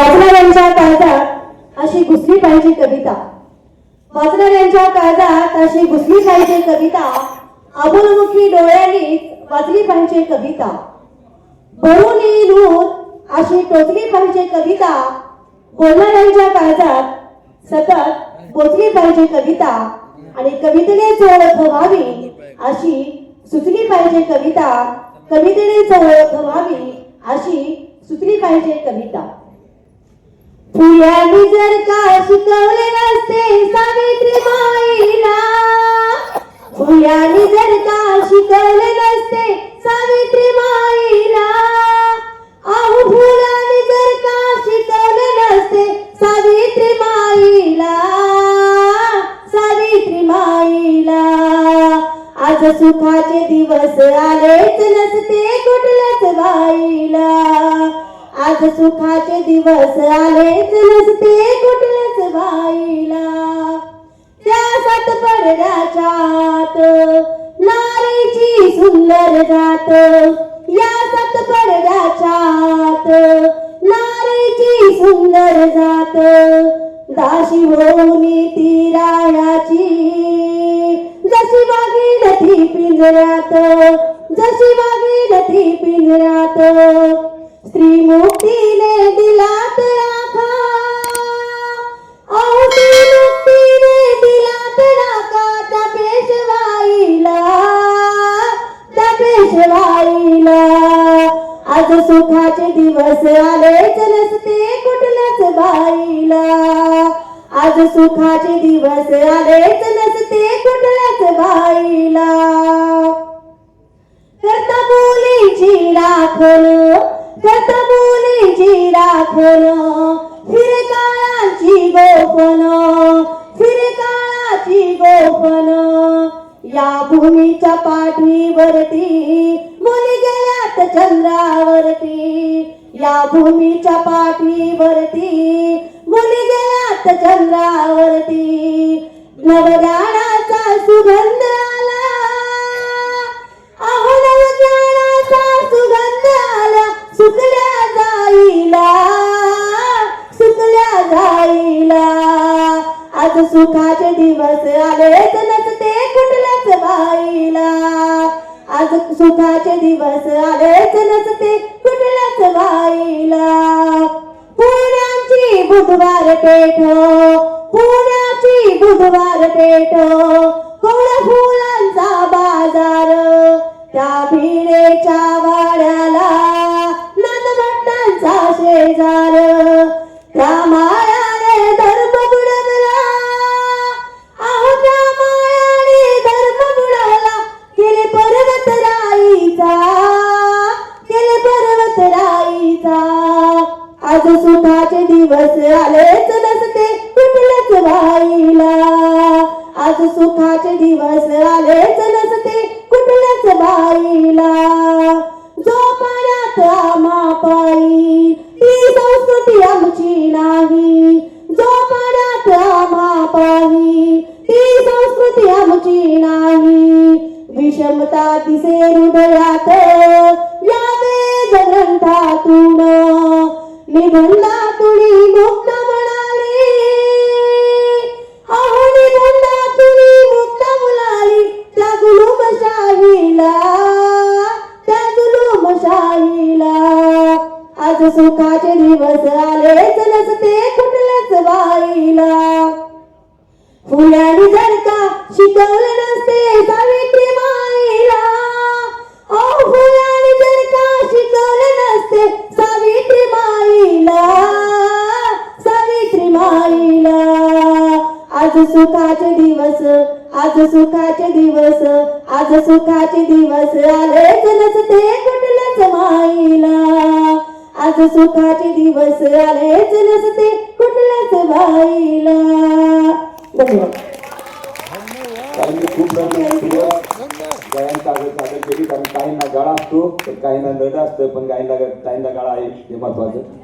वाचणाऱ्यांच्या काळजात अशी घुसली पाहिजे कविता. वाचणाऱ्यांच्या काळजात अशी घुसली पाहिजे कविता. अबुलमुखी डोळ्यांनी वाचली पाहिजे कविता. भरून येईल अशी टोचली पाहिजे कविता. बोलणाऱ्यांच्या काळजात सतत पोचली पाहिजे कविता. आणि कवितेने ओळख व्हावी अशी सुचली पाहिजे कविता. कवितेने ओळख व्हावी अशी सुचली पाहिजे कविता. फुल्यानी जर का शिकवले नसते सावित्री बाईला फुल्यानी जर का शिकवले नसते सावित्री बाईला आऊ फुलानी जर का शिकवले नसते सावित्री माईला. सावित्री माईला. आज सुखाचे दिवस आलेच नसते कुठलंच बाईला. आज सुखाचे दिवस आलेच नसते कुठल्याच बाईला. त्या सात पडद्याच्यात नारीची सुंदर जात. या सात पडद्याच्यात नारीची सुंदर जात. दाशी होऊन ती रायाची. जशी वागील ती पिंजऱ्यात जशी वागील ती पिंजऱ्यात. स्त्री दिला दिलात राखा अहो स्त्री मुक्तीने दिलात राखा त्या पेशवाईला त्या पेशवाईला आज सुखाचे दिवस आलेच नसते कुठल्याच बाईला आज सुखाचे दिवस आलेच नसते कुठल्याच बाईला राखण फिरे काळाची गोपन फिरे काळाची गोपन. या भूमीच्या पाठीवरती मुली गेल्यात चंद्रावरती. या भूमीच्या पाठीवरती मुली गेल्यात चंद्रावरती. नवजाणाचा आज सुखाचे दिवस आलेच नसते कुठल्याच बाईला आज सुखाचे दिवस आलेच नसते कुठल्याच बाईला पुण्याची बुधवार पेठ पुण्याची बुधवार पेठ कोळ फुलांचा बाजार. त्या भिडेच्या वाड्याला नाथभट्टांचा शेजार. आज सुखाचे दिवस आलेच नसते कुठल्याच बाईला. आज सुखाचे दिवस आलेच नसते कुठल्याच बाईला. जो पाण्यात आमा पायी ती संस्कृती आमची नाही. जो पाण्यात आमा पायी ती संस्कृती आमची नाही. विषमता दिसे हृदयात या वेद ग्रंथातून निबंधातुनी मुक्त म्हणाली. अहो निबंधातुनी मुक्त म्हणाली. त्या गुलुमशाहीला त्या गुलुमशाहीला आज सुखाचे दिवस आले आलेच ते कुठल्याच बाईला. सुखाचे दिवस आज सुखाचे दिवस आज सुखाचे दिवस. आलेच नसते कुठल्याच माईला. आज सुखाचे दिवस आलेच नसते कुठल्याच बाईला. धन्यवाद. कारण मी खूप गायन सादर सादर केली कारण काहींना गाळा असतो तर काहींना नड असतं पण काहींना काहींना गळा आहे हे महत्वाचं.